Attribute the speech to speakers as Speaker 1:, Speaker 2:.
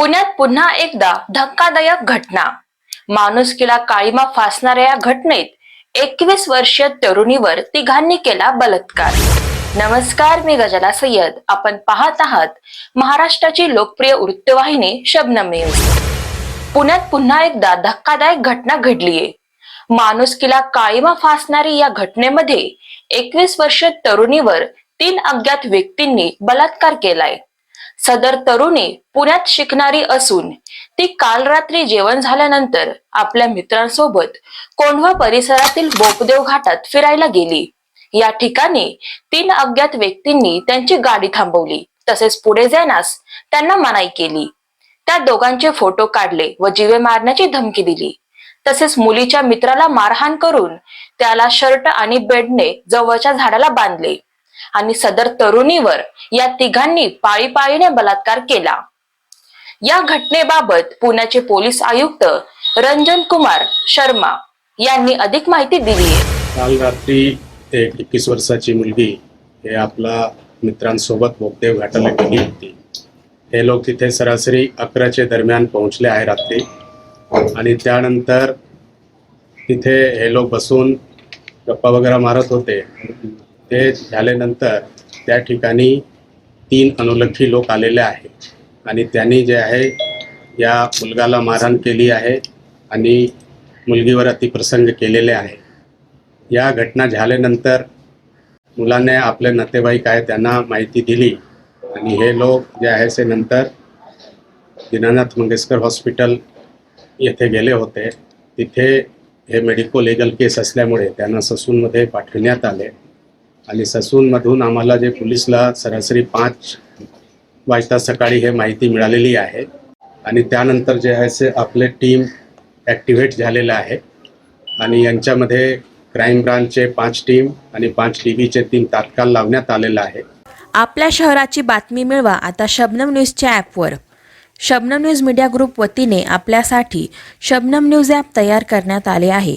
Speaker 1: पुण्यात पुन्हा एकदा धक्कादायक घटना. माणुसकीला काळीमा फासणाऱ्या या घटनेत एकवीस वर्षीय तरुणीवर तिघांनी केला बलात्कार. नमस्कार मी गजाला सय्यद. आपण पाहत आहात महाराष्ट्राची लोकप्रिय वृत्तवाहिनी शबनम न्यूज. पुण्यात पुन्हा एकदा धक्कादायक घटना घडलीये. माणुसकीला काळीमा फासणारी या घटनेमध्ये एकवीस वर्षीय तरुणीवर तीन अज्ञात व्यक्तींनी बलात्कार केलाय. सदर तरुणी पुण्यात शिकणारी असून ती काल रात्री जेवण झाल्यानंतर आपल्या मित्रांसोबत कोंढवा परिसरातील बोपदेव घाटात फिरायला गेली. या ठिकाणी तीन अज्ञात व्यक्तींनी त्यांची गाडी थांबवली. तसेच पुढे जाण्यास त्यांना मनाई केली. त्या दोघांचे फोटो काढले व जीवे मारण्याची धमकी दिली. तसेच मुलीच्या मित्राला मारहाण करून त्याला शर्ट आणि बेडने जवळच्या झाडाला बांधले. आणि सदर तरुणीवर या तिघांनी पाळीपाळीने बलात्कार केला. या घटनेबाबत पुण्याचे पोलीस आयुक्त रंजन कुमार शर्मा यांनी अधिक माहिती दिली आहे.
Speaker 2: काल रात्री एक एकवीस वर्षाची मुलगी हे आपला मित्रांसोबत बोगदेव घाटाला गेली होती. हे लोक तिथे सरासरी अकराचे दरम्यान पोहोचले आहे रात्री. आणि त्यानंतर तिथे हे लोक बसून गप्पा वगैरे मारत होते. ते झाल्यानंतर त्या ठिकाणी तीन अनुलक्षी लोक आलेले आहे आणि त्यांनी जे आहे या मुलगाला मारहाण केली आहे आणि मुलगीवर अतिप्रसंग केलेले आहे. या घटना झाल्यानंतर मुलाने आपले नातेवाईक आहे त्यांना माहिती दिली आणि हे लोक जे आहे ते नंतर दीनानाथ मंगेशकर हॉस्पिटल येथे गेले होते. तिथे हे मेडिको लिगल केस असल्यामुळे त्यांना ससूनमध्ये पाठविण्यात आले. आणि ससूनमधून आम्हाला जे पोलिसला सरासरी पाच वाजता सकाळी हे माहिती मिळालेली आहे. आणि त्यानंतर जे आहे ते आपले टीम ॲक्टिव्हेट झालेलं आहे. आणि यांच्यामध्ये क्राईम ब्रांचचे पाच टीम आणि पाच डी बीचे टीम तात्काळ लावण्यात आलेलं आहे.
Speaker 3: आपल्या शहराची बातमी मिळवा आता शबनम न्यूजच्या ॲपवर. शबनम न्यूज मीडिया ग्रुप वतीने आपल्यासाठी शबनम न्यूज ॲप तयार करण्यात आले आहे.